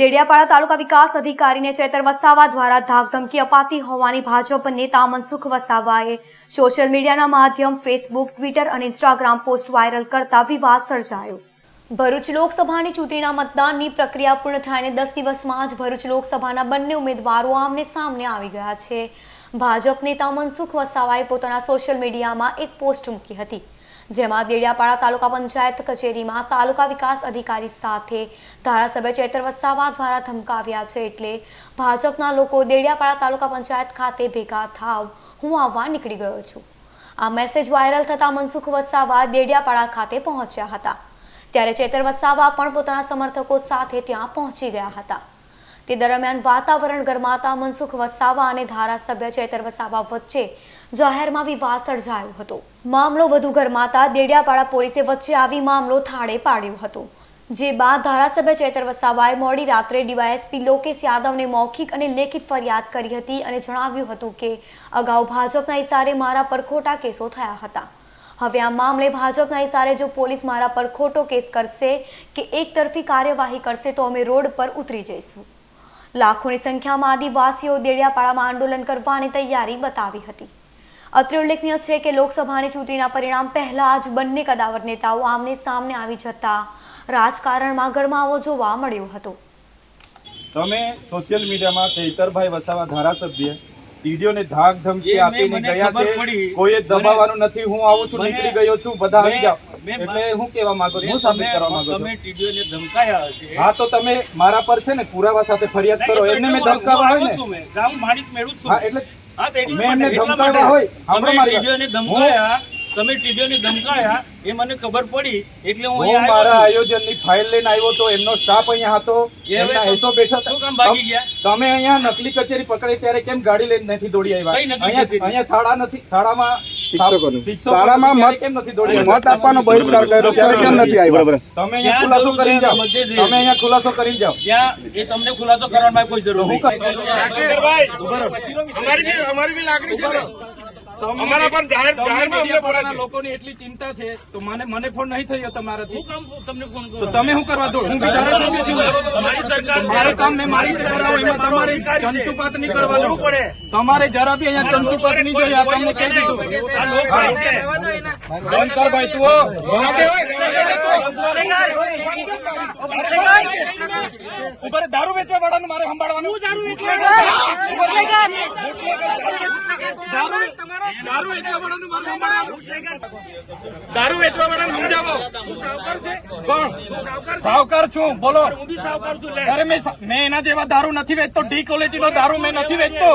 દેડિયાપાડા તાલુકા વિકાસ અધિકારીને ચેતર વસાવા દ્વારા ધાકધમકી અપાતી હોવાની ભાજપ નેતા મનસુખ વસાવાએ સોશિયલ મીડિયાના માધ્યમ ફેસબુક, ટ્વિટર અને ઇન્સ્ટાગ્રામ પોસ્ટ વાયરલ કરતા વિવાદ સર્જાયો. ભરૂચ લોકસભાની ચૂંટણીના મતદાનની પ્રક્રિયા પૂર્ણ થઈને દસ દિવસમાં જ ભરૂચ લોકસભાના બંને ઉમેદવારો આમને સામને આવી ગયા છે. ભાજપ નેતા મનસુખ વસાવાએ પોતાના સોશિયલ મીડિયામાં એક પોસ્ટ મૂકી હતી. જેમાં દેડિયાપાડા તાલુકા પંચાયત કચેરીમાં તાલુકા વિકાસ અધિકારી સાથે ધારાસભ્ય ચેતર વસાવા દ્વારા ધમકાવ્યા છે એટલે ભાજપના લોકો દેડિયાપાડા તાલુકા પંચાયત ખાતે ભેગા થાવ. હું આવવા નીકળી ગયો છું. આ મેસેજ વાયરલ થતા મનસુખ વસાવા દેડિયાપાડા ખાતે પહોંચ્યા હતા. ત્યારે ચેતર વસાવા પણ પોતાના સમર્થકો સાથે ત્યાં પહોંચી ગયા હતા. તે દરમિયાન વાતાવરણ ગરમાતા મનસુખ વસાવા અને ધારાસભ્ય ચેતર વસાવા વચ્ચે જાહેરમાં વિવાદ સર્જાયો હતો. મામલો વધુ ગરમાતા દેડિયાપાડા પોલીસે વચ્ચે આવી મામલો થાળે પાડ્યો હતો. જે બાદ ધારાસભ્ય ચેતર વસાવાએ મોડી રાત્રે ડીવાયએસપી લોકેશ યાદવને મૌખિક અને લેખિત ફરિયાદ કરી હતી અને જણાવ્યું હતું કે, અગાઉ ભાજપના ઇશારે મારા પર ખોટા કેસો થયા હતા. હવે આ મામલે ભાજપના ઇશારે જો પોલીસ મારા પર ખોટો કેસ કરશે કે એકતરફી કાર્યવાહી કરશે તો અમે રોડ પર ઉતરી જઈશું. લાખોની સંખ્યામાં આદિવાસીઓ દેડિયાપાડામાં આંદોલન કરવાની તૈયારી બતાવી હતી. અત્રે ઉલ્લેખનીય છે કે લોકસભાની ચૂંટણીના પરિણામ પહેલા જ બંને કદાવર નેતાઓ આમને સામને આવી જતા રાજકારણમાં ગરમાવો જોવા મળ્યો હતો. તમે સોશિયલ મીડિયામાં ચૈતરભાઈ વસાવા ધારાસભ્ય વિડીયોને ધાક ધમકી આપીને મને ગયા છે. કોઈએ દબાવવાનું નથી હું આવું છું નીકળી ગયો છું બધા આવી જાઓ એટલે હું કહેવા માંગુ છું હું સાબિત કરવા માંગુ તમે છું. ટીડીઓને ધમકાયા છે હા તો તમે મારા પર છે ને પુરાવા સાથે ફરિયાદ કરો એમને મેં એટલે હું ધમકાવા હોય ને. છું મેં. ગામ માણિક મેળું છું. હા હા, એટલા મેં ધમકાવ્યા હોય. ધમકાયા તમે ટીડીઓને ધમકાયા એ મને ખબર પડી એટલે હું મારા. આયોજનની ફાઇલ લઈને આવ્યો તો એમનો સ્ટાફ અહીંયા હતો એમના એસો બેઠા શું કામ. ભાગી ગયા? તમે અહીંયા નકલી કચેરી પકડી ત્યારે કેમ ગાડી લઈને નથી દોડી આવ્યા? અહીંયા શાળા નથી શાળામાં શિક્ષકોની. શિક્ષકો શાળામાં મત- કેમ નથી દોડી આવ્યા? મત આપવાનો બહિષ્કાર કર્યો ત્યારે કેમ નથી આવ્યા? બરાબર. તમે અહીંયા ખુલાસો કરી જાઓ. તમે અહીંયા ખુલાસો કરીને જાઓ. એ તમને ખુલાસો કરવાની કોઈ જરૂર હું નહીં. અમારા પણ જાહેર લોકોની એટલી ચિંતા છે તો મને મને ફોન નહીં થયો તમારાથી. હું તમને ફોન તમે શું કરવા દો હું બી ધારાસભ્ય છું તમારી સરકાર છે. કામ મેં મારી કરાવું એમાં તમારે ચંચુપાત નહીં કરવા પડે. તમારે જરા બી અહીંયા ચંચુપાત નહીં જોઈએ આ તમને કહી દીધું. આ લોકશાહી છે. બંધ કર ભાઈ તું. ઉપર દારૂ વેચવા વાળાનું મારે સંભાળવાનું. વેચવા દારૂ દારૂ વેચવા વાળાને સમજાવો. કોણ? સાવકાર છું. બોલો. અરે મેં એના જેવા દારૂ નથી વેચતો. ડી ક્વોલિટી નો દારૂ મેં નથી વેચતો.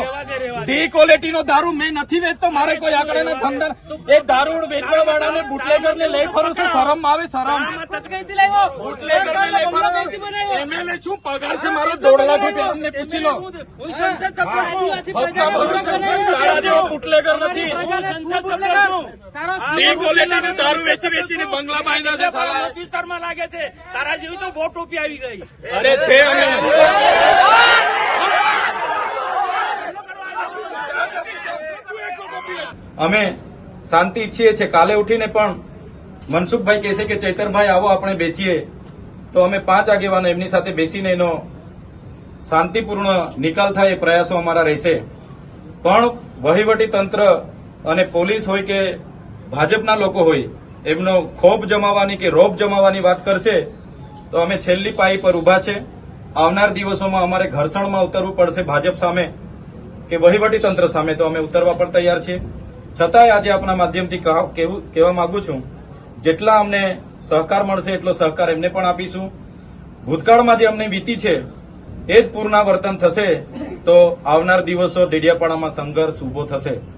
ડી ક્વોલિટી નો દારૂ મેં નથી વેચતો. મારે કોઈ આગળ એના ધંધા એ દારૂ વેચવા વાળાને બુટલેગર ને લઈ ફરું છું. શરમ આવે શરમ. બુટલેગર ને લઈ ફરું એમએલએ છું પગાર છે? મારો દોઢ લાખ રૂપિયા અમને પૂછી લો. તારા જેવો બુટલેગર નથી. ડી ક્વોલિટી નો દારૂ વેચી વેચીને બંગલા બાંધ્યા છે સાલા. વિસ્તારમાં લાગે છે. તારા જેવી તો બહુ ટોપી આવી ગઈ. અરે છે અમે. અમે શાંતિ ઈચ્છીએ છીએ. કાલે ઉઠીને પણ મનસુખભાઈ કહેશે કે ચૈતરભાઈ આવો આપણે બેસીએ. તો અમે પાંચ આગેવાનો એમની સાથે બેસીને એનો શાંતિપૂર્ણ નિકાલ થાય એ પ્રયાસો અમારા રહેશે. પણ વહીવટી તંત્ર અને પોલીસ હોય કે ભાજપના લોકો હોય, એમનો ખોફ જમાવવાની કે રોપ જમાવવાની વાત કરશે, તો અમે છેલ્લી પાઈ પર ઊભા છે. આવનાર દિવસોમાં અમારે ઘર્ષણમાં ઉતરવું પડશે ભાજપ સામે કે વહીવટી તંત્ર સામે, તો અમે ઉતરવા પણ તૈયાર છીએ. છતાંય આજે આપણા માધ્યમથી કહા- કહેવા માંગુ છું, જેટલા અમને સહકાર મળશે એટલો સહકાર એમને પણ આપીશું. ભૂતકાળમાં જે અમને વીતી છે, એ જ પુનરાવર્તન થશે તો આવનાર દિવસો ડેડિયાપાડામાં સંઘર્ષ ઊભો થશે.